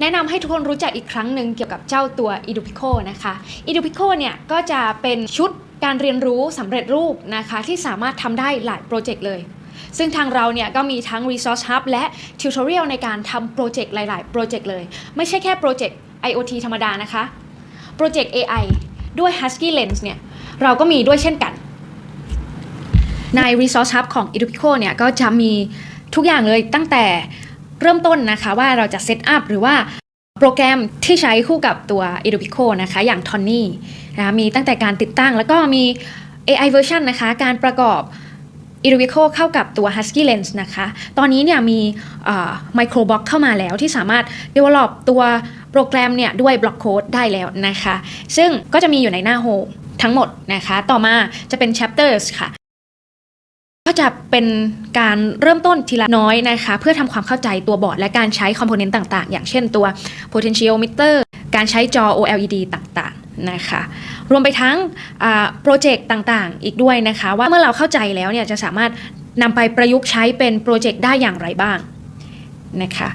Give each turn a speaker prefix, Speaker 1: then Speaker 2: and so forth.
Speaker 1: แนะนำให้ทุกคนรู้จักอีกครั้งหนึ่งเกี่ยวกับเจ้าตัว Edupico นะคะ Edupico เนี่ยก็จะเป็นชุดการเรียนรู้สำเร็จรูปนะคะที่สามารถทำได้หลายโปรเจกต์เลยซึ่งทางเราเนี่ยก็มีทั้ง Resource Hub และ Tutorial ในการทำโปรเจกต์หลาย ๆ โปรเจกต์เลย ไม่ใช่แค่โปรเจกต์ IoT ธรรมดานะคะโปรเจกต์ AI ด้วย Husky Lens เนี่ยเราก็มีด้วยเช่นกัน ใน Resource Hub ของ Edupico เนี่ยก็จะมีทุกอย่างเลยตั้งแต่ เริ่มต้นนะคะว่าเราจะเซตอัพหรือว่าโปรแกรมที่ใช้คู่กับตัว Edupico นะคะ อย่าง Tony นะคะมีตั้งแต่การติดตั้งแล้วก็มี AI version นะคะ การประกอบ Edupico เข้ากับตัว Husky Lens นะคะ ตอนนี้เนี่ยมี Microbox เข้ามาแล้วที่สามารถ develop ตัวโปรแกรมเนี่ยด้วยบล็อกโค้ดได้แล้วนะคะ ซึ่งก็จะมีอยู่ในหน้า Home ทั้งหมดนะคะ ต่อมาจะเป็น chapters ค่ะ ก็จะเป็นการเริ่มต้นทีละน้อยนะคะ เพื่อทำความเข้าใจตัวบอร์ดและการใช้คอมโพเนนต์ต่างๆ อย่างเช่นตัว potentiometer การใช้จอ OLED ต่างๆนะคะ รวมไปทั้งโปรเจกต์ต่างๆ อีกด้วยนะคะ ว่าเมื่อเราเข้าใจแล้วเนี่ยจะสามารถนำไปประยุกต์ใช้เป็นโปรเจกต์ได้อย่างไรบ้างนะคะ